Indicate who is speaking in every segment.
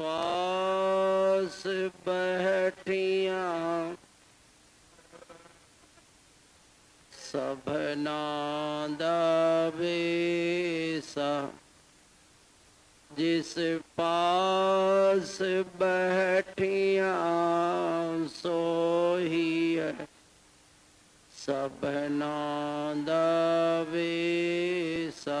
Speaker 1: पास बैठिया। सब नादेसा जिस पास बैठिया सोही है सब नादेसा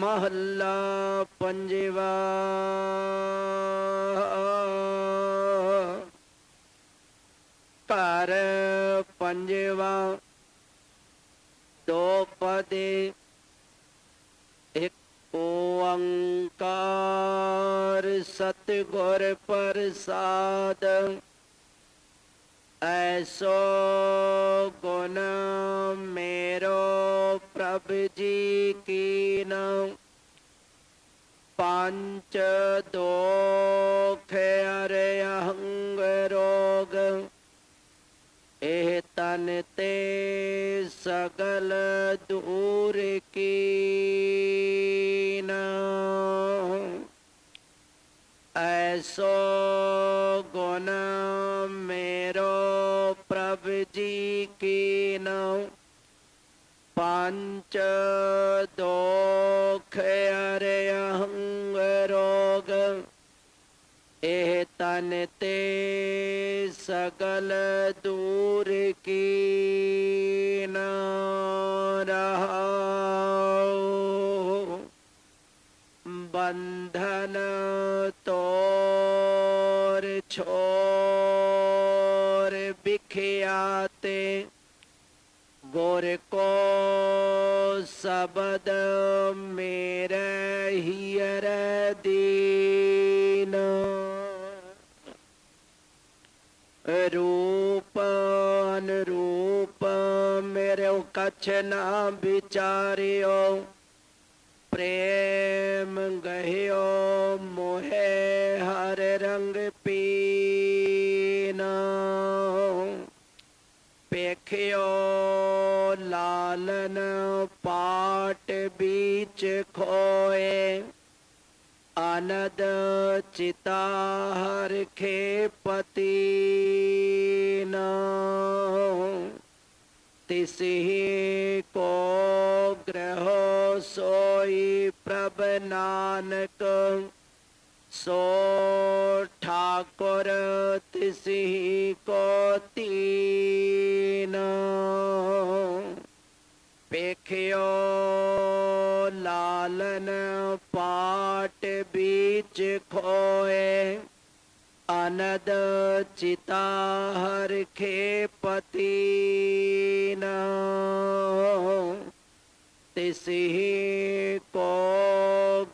Speaker 1: ਮਹੱਲਾ ਪੰਜਵਾ। ਘਰ ਪੰਜਵਾ। ਦੋ ਪਦੇ ਇੱਕ ਓੰਕਾਰ ਸਤਿਗੁਰ ਪ੍ਰਸਾਦ। ਐਸੋ जानते सकल दूर की एह तन ते सकल दूर की न बंधन तो छोर बिखियाते, गोर को सबद मेरे हियर दी ਦੀਨ ਰੂਪ ਮੇਰੇ ਕਛ ਨਾ ਵਿਚਾਰਿਓ, ਪ੍ਰੇਮ ਗਹਿਓ, ਮੋਹਿ ਹਰ ਰੰਗ ਪੀਨਾ। ਪੇਖਿਓ ਲਾਲਨ ਪਾਟ ਵਿੱਚ ਖੋਏ ਆਨੰਦ चिता हर खे पति न को ग्रह सोई प्रभ नानक। सो ठाकुर तिसी को तीन। पेखियो बीच खोए। अनद चिता हर खे पति तिसही को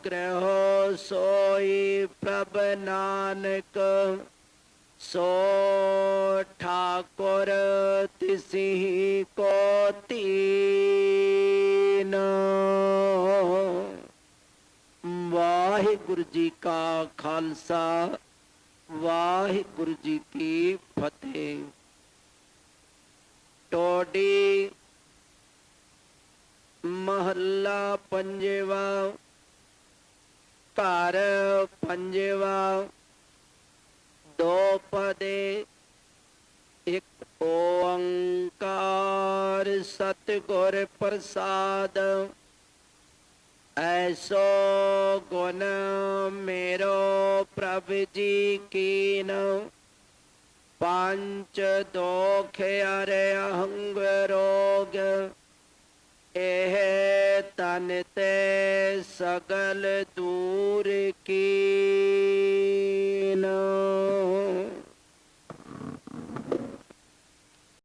Speaker 1: ग्रह सोई प्रभ नानक। सो ठाकुर तिसी को तीन। ਵਾਹਿਗੁਰੂ ਜੀ ਕਾ ਖਾਲਸਾ, ਵਾਹਿਗੁਰੂ ਜੀ ਕੀ ਫਤਿਹ। ਟੋਡੀ ਮਹੱਲਾ ਪੰਜਵਾ, ਘਰ ਪੰਜਵਾ, ਦੋ ਪਦੇ, ਇੱਕ ਓੰਕਾਰ, ਸਤਿਗੁਰ ਪ੍ਰਸਾਦ। ऐसो गुण मेरो प्रभु जी की न पाँच दोख अरे अहंग रोग। एह तन ते सगल दूर की न